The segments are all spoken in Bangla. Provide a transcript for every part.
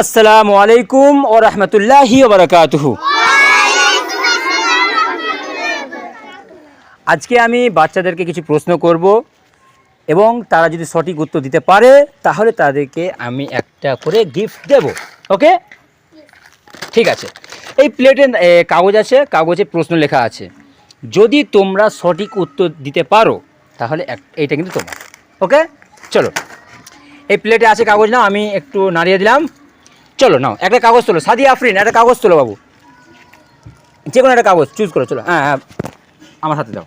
আসসালামু আলাইকুম ও রহমতুল্লাহি বারকাতুহু। আজকে আমি বাচ্চাদেরকে কিছু প্রশ্ন করব এবং তারা যদি সঠিক উত্তর দিতে পারে, তাহলে তাদেরকে আমি একটা করে গিফট দেব। ওকে? ঠিক আছে। এই প্লেটে কাগজ আছে, কাগজে প্রশ্ন লেখা আছে। যদি তোমরা সঠিক উত্তর দিতে পারো, তাহলে এইটা কিন্তু তোমার। ওকে? চলো। এই প্লেটে আছে কাগজ না আমি একটু নাড়িয়ে দিলাম। চলো নাও একটা কাগজ তোলো সাদি আফরিন একটা কাগজ তোলো বাবু। যে কোনো একটা কাগজ চুজ করো চলো হ্যাঁ হ্যাঁ আমার হাতে দাও।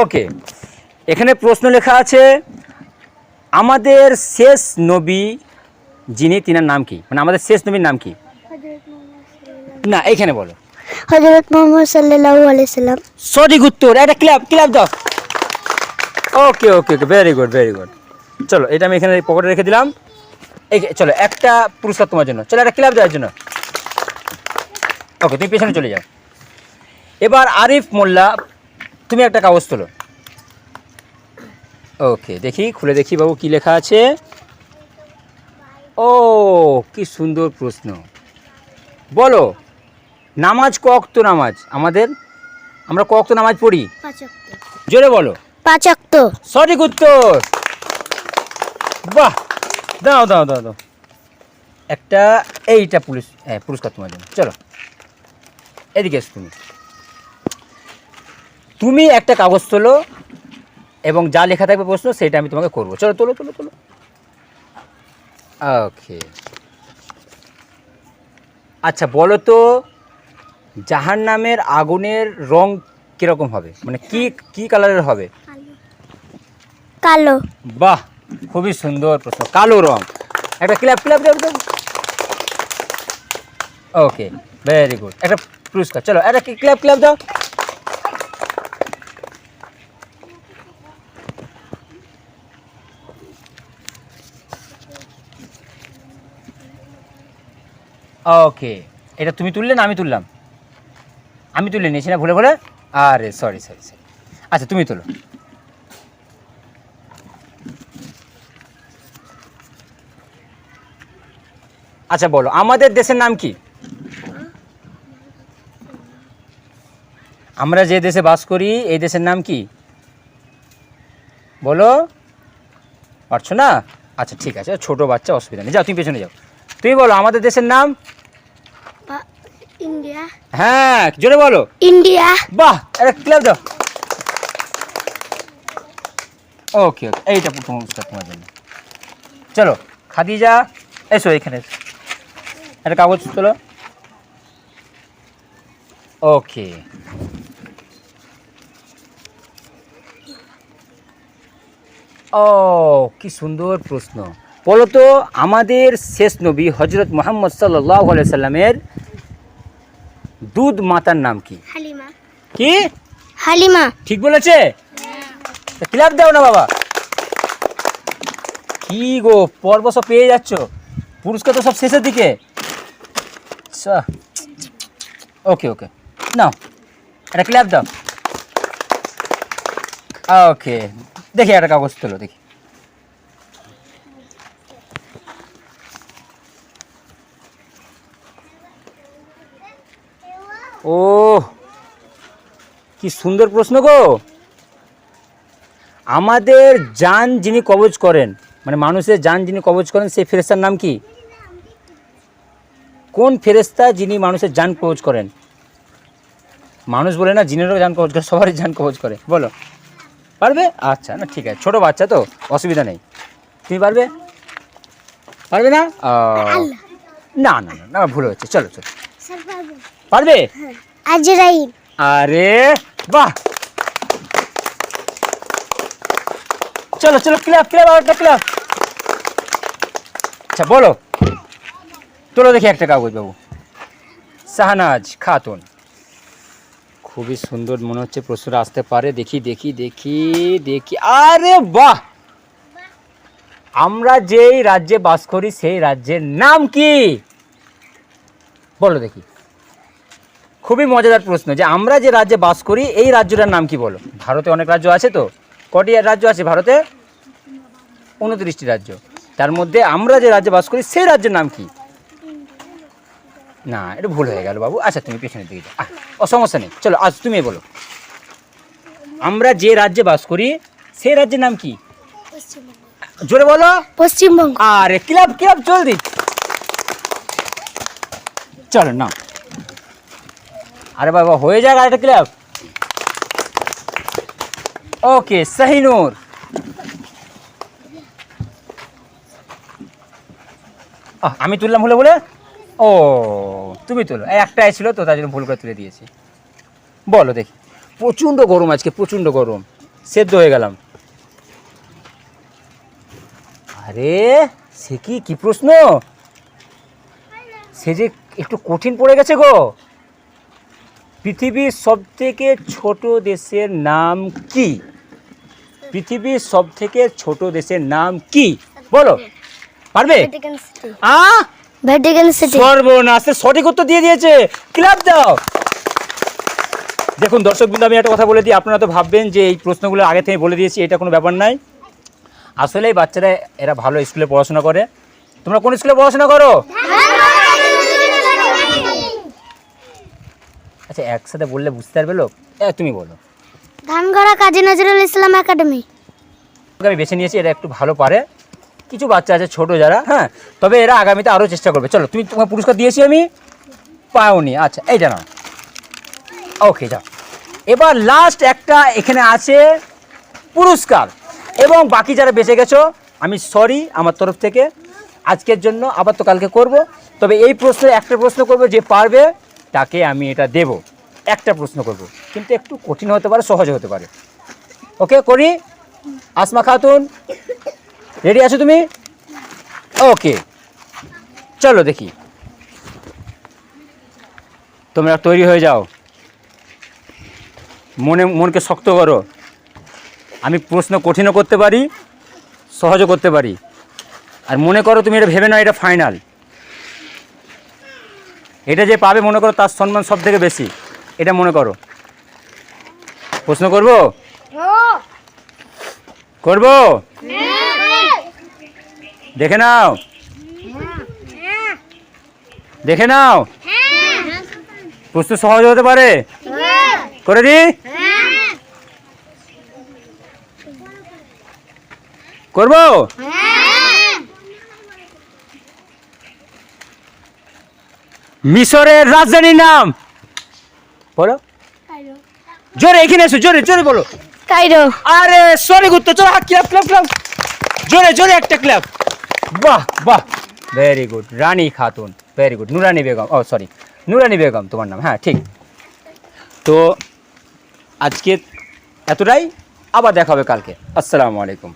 ওকে এখানে প্রশ্ন লেখা আছে আমাদের শেষ নবী যিনি তিনার নাম কি? মানে আমাদের শেষ নবীর নাম কি? না এইখানে বলো। হজরত মোহাম্মদ সাল্লাল্লাহু আলাইহি সাল্লাম সঠিক উত্তর একটা ক্লাব ক্লাব দাও। Okay okay okay very good very good চলো এটা আমি এখানে পকেটে রেখে দিলাম। এই চলো একটা পুরস্কার তোমার জন্য। চলো একটা ক্লাব দেওয়ার জন্য। ওকে তুমি পেছনে চলে যাও। এবার আরিফ মোল্লা তুমি একটা কাগজ তোলো। ওকে দেখি খুলে দেখি বাবু কি লেখা আছে। ও কি সুন্দর প্রশ্ন। বলো নামাজ কক্ত নামাজ? আমাদের আমরা কক্ত নামাজ পড়ি? জোরে বলো। পাঁচ অক্ত সঠিক উত্তর। বাহ! দাও দাও দাও দাও। একটা এইটা পুলিশ হ্যাঁ পুরস্কার তোমার জন্য। চলো। এদিকে এসো তুমি। তুমি একটা কাগজ তোলো এবং যা লেখা থাকবে প্রশ্ন সেটা আমি তোমাকে করব। চলো তোলো তোলো তোলো। ওকে। আচ্ছা বলো তো জাহান নামের আগুনের রং কীরকম হবে? মানে কি কি কালারের হবে? কালো। বাহ! খুবই সুন্দর প্রশ্ন, কালো রং। একটা clap clap clap okay very good একটা পুরস্কার, চলো, একটা ক্লাব ক্লাব দাও। ওকে এটা তুমি তুললে না আমি তুললাম? আমি তুলে নিয়েছি না ভুলে ভুলে? আরে সরি সরি সরি আচ্ছা তুমি তোলো। আচ্ছা বলো। আমাদের দেশের নাম কি? আমরা যে দেশে বাস করি এই দেশের নাম কি? বলো। পারছ না? আচ্ছা ঠিক আছে। ছোট বাচ্চা অসুবিধা নেই। যাও তুমি পেছনে যাও। তুমি বলো আমাদের দেশের নাম? ইন্ডিয়া। হ্যাঁ জোরে বলো। ইন্ডিয়া। বাহ একটা ক্লাব দাও। ওকে ওকে এইটা প্রথম পুরস্কার তোমার জন্য। চলো খাদিজা এসো এখানে। এসো। একটা কাগজ তোলো। ওকে। ও কি সুন্দর প্রশ্ন। বলো তো আমাদের শেষ নবী হজরত মোহাম্মদ সাল্লাহ সাল্লামের দুধ মাতার নাম কি? হালিমা। কি? হালিমা। ঠিক বলেছে? ক্লাব দাও না বাবা। কি গো পর্ব সব পেয়ে যাচ্ছ। পুরস্কার তো সব শেষের দিকে। ওকে ওকে নাও একটা ক্লাব দাও। ওকে দেখি একটা কাগজ তোলো, দেখি। ও কি সুন্দর প্রশ্ন গো। আমাদের যান যিনি কবজ করেন মানে মানুষের যান যিনি কবজ করেন, সেই ফেরেস্তার নাম কি? কোন ফেরেস্তা যিনি মানুষের যান কবজ করেন? মানুষ বলে না, জিনেরও যান কবজ করে, সবারই যান কবজ করে। বলো। পারবে? আচ্ছা না, ঠিক আছে। ছোটো বাচ্চা তো, অসুবিধা নেই। তুমি পারবে? পারবে না? না না না ভুল হচ্ছে। চলো চলো। পারবে? আরে বাহ! চলো চলো, ক্লাব ক্লাব। আচ্ছা বলো। তোলো দেখি একটা কাগজ বাবু। শাহনাজ খাতুন। খুবই সুন্দর মনে হচ্ছে প্রশ্নটা আসতে পারে। দেখি দেখি দেখি দেখি। আরে বাহ! আমরা যেই রাজ্যে বাস করি, সেই রাজ্যের নাম কি? বলো দেখি। খুবই মজাদার প্রশ্ন যে, আমরা যে রাজ্যে বাস করি, এই রাজ্যটার নাম কি বলো? ভারতে অনেক রাজ্য আছে তো? কটি রাজ্য আছে ভারতে? উনত্রিশটি রাজ্য। তার মধ্যে আমরা যে রাজ্যে বাস করি, সেই রাজ্যের নাম কি? না এটা ভুল হয়ে গেল বাবু। আচ্ছা তুমি পেছনের দিকে যাও। ও সমস্যা নেই। চলো আজ তুমি বলো। আমরা যে রাজ্যে বাস করি সেই রাজ্যের নাম কি? জোরে বলো। পশ্চিমবঙ্গ। আরে ক্লাব ক্লাব জলদি। চলো না আরে বাবা হয়ে যাক আরেকটা ক্লাব। ওকে সাহিনুর আহ, আমি তুললাম ভুলে বলে? ও তুমি তুলো। একটাই ছিল তো তার জন্য ভুল করে তুলে দিয়েছি। বলো দেখি। প্রচণ্ড গরম আজকে প্রচণ্ড গরম। সেদ্ধ হয়ে গেলাম। আরে সে কি কি প্রশ্ন? সে যে একটু কঠিন পড়ে গেছে গো। পৃথিবীর সব থেকে ছোট দেশের নাম কি? পৃথিবীর সব থেকে ছোট দেশের নাম কি? বলো। পারবে? আ ভ্যাটিকান সিটি। সর্বনাশে সঠিক উত্তর দিয়ে দিয়েছে। ক্লাব দাও। দেখুন দর্শক বিন্দু আমি একটা কথা বলে দিই আপনারা তো ভাববেন যে এই প্রশ্নগুলো আগে থেকে বলে দিয়েছি এটা কোনো ব্যাপার নাই। আসলে এই বাচ্চারা এরা ভালো স্কুলে পড়াশোনা করে। তোমরা কোন স্কুলে পড়াশোনা করো? আচ্ছা একসাথে বললে বুঝতে পারবে লোক? এ, তুমি বলো। ধানগড়া কাজী নজরুল ইসলাম একাডেমি। আমি বেছে নিয়েছি এটা একটু ভালো পারে। কিছু বাচ্চা আছে, ছোট যারা হ্যাঁ তবে এরা আগামীতে আরও চেষ্টা করবে। চলো, তুমি তোমার পুরস্কার দিয়েছি আমি, পাওনি। আচ্ছা এই জানাও ওকে যাও। এবার লাস্ট একটা এখানে আছে পুরস্কার। এবং বাকি যারা বেঁচে গেছো, আমি সরি আমার তরফ থেকে। আজকের জন্য আবার তো কালকে করব। তবে এই প্রশ্ন একটা প্রশ্ন করব, যে পারবে, তাকে আমি এটা দেব। একটা প্রশ্ন করব। কিন্তু একটু কঠিন হতে পারে, সহজ হতে পারে। ওকে করি? আসমা খাতুন রেডি আছো তুমি? ওকে চলো দেখি। তোমরা তৈরি হয়ে যাও। মনে মনকে শক্ত করো। আমি প্রশ্ন কঠিনও করতে পারি সহজও করতে পারি। আর মনে করো তুমি এটা ভেবে নাও এটা ফাইনাল এটা যে পাবে মনে করো তার সম্মান সব থেকে বেশি। এটা মনে করো। প্রশ্ন করব? করব? দেখে নাও। দেখে নাও। প্রশ্ন সহজ হতে পারে? করে দি। করব? মিশরের রাজধানীর নাম? বলো। জোরে এখানে এসো জোরে জোরে বলো। কাইরো আরে সরি গুত্ত চলো হাত ক্লাব ক্লাব ক্লাব জোরে জোরে একটা ক্লাব বাহ বাহ। Very good Rani Khatun. Very good Nurani Begum. ও সরি নুরানি বেগম, তোমার নাম। হ্যাঁ ঠিক। তো আজকে এতটাই। আবার দেখা হবে কালকে। আসসালামু আলাইকুম।